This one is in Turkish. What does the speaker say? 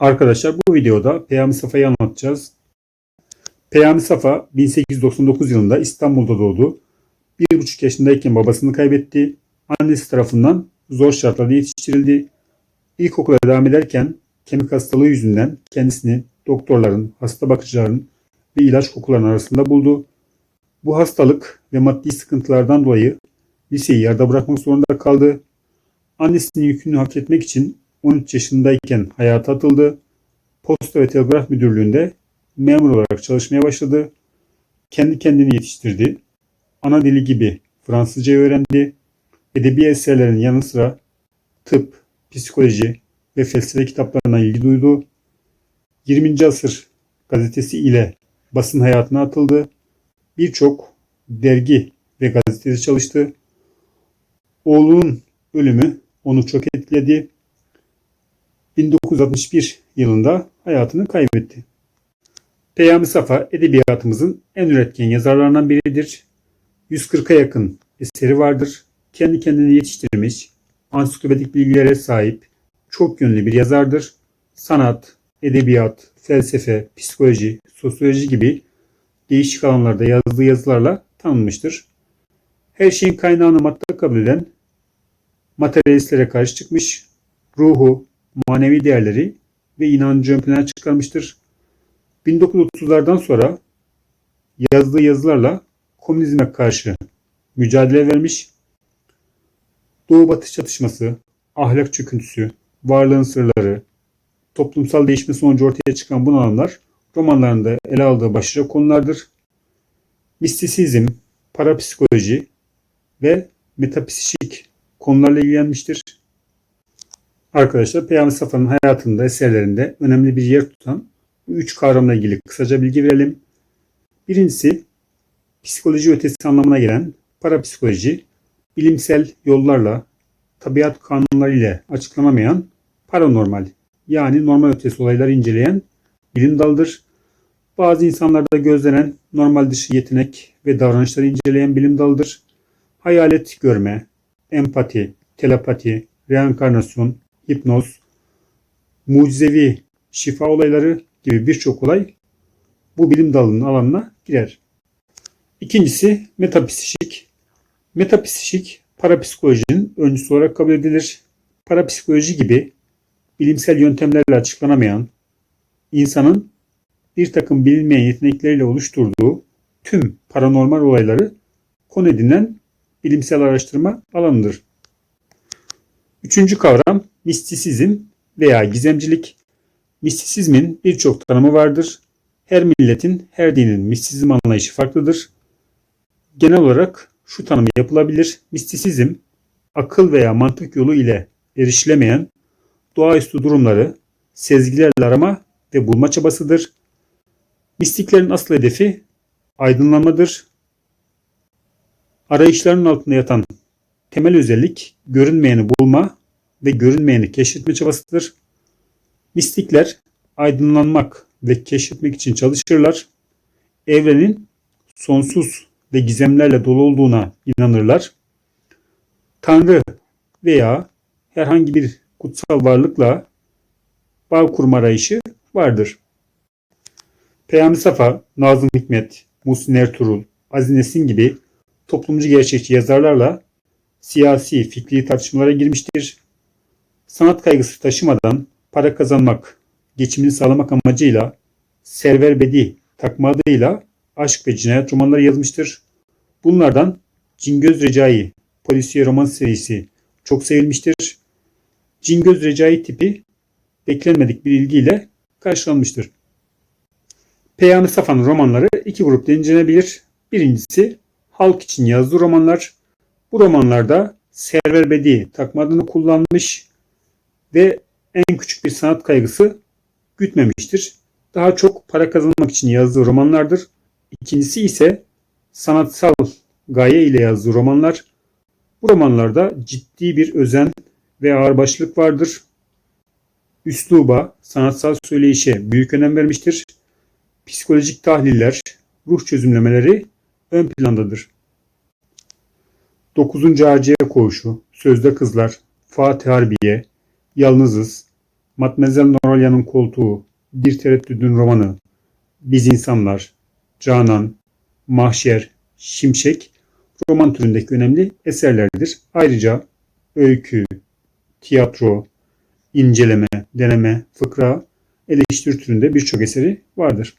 Arkadaşlar bu videoda Peyami Safa'yı anlatacağız. Peyami Safa 1899 yılında İstanbul'da doğdu. 1,5 yaşındayken babasını kaybetti. Annesi tarafından zor şartlarda yetiştirildi. İlkokula devam ederken kemik hastalığı yüzünden kendisini doktorların, hasta bakıcıların ve ilaç kokuların arasında buldu. Bu hastalık ve maddi sıkıntılardan dolayı liseyi yarıda bırakmak zorunda kaldı. Annesinin yükünü hafifletmek için 13 yaşındayken hayata atıldı. Posta ve Telgraf Müdürlüğü'nde memur olarak çalışmaya başladı. Kendi kendini yetiştirdi. Ana dili gibi Fransızca öğrendi. Edebi eserlerin yanı sıra tıp, psikoloji ve felsefe kitaplarına ilgi duydu. 20. asır gazetesi ile basın hayatına atıldı. Birçok dergi ve gazetede çalıştı. Oğlunun ölümü onu çok etkiledi. 1961 yılında hayatını kaybetti. Peyami Safa edebiyatımızın en üretken yazarlarından biridir. 140'a yakın eseri vardır. Kendi kendini yetiştirmiş, ansiklopedik bilgilere sahip, çok yönlü bir yazardır. Sanat, edebiyat, felsefe, psikoloji, sosyoloji gibi değişik alanlarda yazdığı yazılarla tanınmıştır. Her şeyin kaynağını madde kabul eden materyalistlere karşı çıkmış, ruhu, manevi değerleri ve inancı ön plana çıkarmıştır. 1930'lardan sonra yazdığı yazılarla komünizme karşı mücadele vermiş. Doğu Batı çatışması, ahlak çöküntüsü, varlığın sırları, toplumsal değişme sonucu ortaya çıkan bunalımlar romanlarında ele aldığı başlıca konulardır. Mistisizm, parapsikoloji ve metapsişik konularla ilgilenmiştir. Arkadaşlar Peyami Safa'nın hayatında, eserlerinde önemli bir yer tutan üç kavramla ilgili kısaca bilgi verelim. Birincisi psikoloji ötesi anlamına gelen parapsikoloji, bilimsel yollarla tabiat kanunları ile açıklanamayan paranormal yani normal ötesi olayları inceleyen bilim dalıdır. Bazı insanlarda gözlenen normal dışı yetenek ve davranışları inceleyen bilim dalıdır. Hayalet görme, empati, telepati, reenkarnasyon, hipnoz, mucizevi şifa olayları gibi birçok olay bu bilim dalının alanına girer. İkincisi metapsişik. Metapsişik parapsikolojinin öncüsü olarak kabul edilir. Parapsikoloji gibi bilimsel yöntemlerle açıklanamayan, insanın bir takım bilinmeyen yetenekleriyle oluşturduğu tüm paranormal olayları konu edinen bilimsel araştırma alanıdır. Üçüncü kavram mistisizm veya gizemcilik. Mistisizmin birçok tanımı vardır. Her milletin, her dinin mistisizm anlayışı farklıdır. Genel olarak şu tanım yapılabilir. Mistisizm, akıl veya mantık yolu ile erişilemeyen doğaüstü durumları sezgilerle arama ve bulma çabasıdır. Mistiklerin asıl hedefi aydınlanmadır. Arayışların altında yatan temel özellik görünmeyeni bulma ve görünmeyeni keşfetme çabasıdır. Mistikler aydınlanmak ve keşfetmek için çalışırlar. Evrenin sonsuz ve gizemlerle dolu olduğuna inanırlar. Tanrı veya herhangi bir kutsal varlıkla bağ kurma arayışı vardır. Peyami Safa, Nazım Hikmet, Muhsin Ertuğrul, Aziz Nesin gibi toplumcu gerçekçi yazarlarla siyasi, fikri tartışmalara girmiştir. Sanat kaygısı taşımadan para kazanmak, geçimini sağlamak amacıyla Server Bedi takma adıyla aşk ve cinayet romanları yazmıştır. Bunlardan Cingöz Recai polisiye roman serisi çok sevilmiştir. Cingöz Recai tipi beklenmedik bir ilgiyle karşılanmıştır. Peyami Safa'nın romanları iki grupta incelenebilir. Birincisi halk için yazdığı romanlar. Bu romanlarda Server Bedi takma adını kullanmış ve en küçük bir sanat kaygısı gütmemiştir. Daha çok para kazanmak için yazdığı romanlardır. İkincisi ise sanatsal gaye ile yazdığı romanlar. Bu romanlarda ciddi bir özen ve ağırbaşlılık vardır. Üsluba, sanatsal söyleyişe büyük önem vermiştir. Psikolojik tahliller, ruh çözümlemeleri ön plandadır. 9. AC Koğuşu, Sözde Kızlar, Fatih Harbiye, Yalnızız, Matmazel Noralya'nın Koltuğu, Bir Tereddüdün Romanı, Biz İnsanlar, Canan, Mahşer, Şimşek roman türündeki önemli eserlerdir. Ayrıca öykü, tiyatro, inceleme, deneme, fıkra, eleştiri türünde birçok eseri vardır.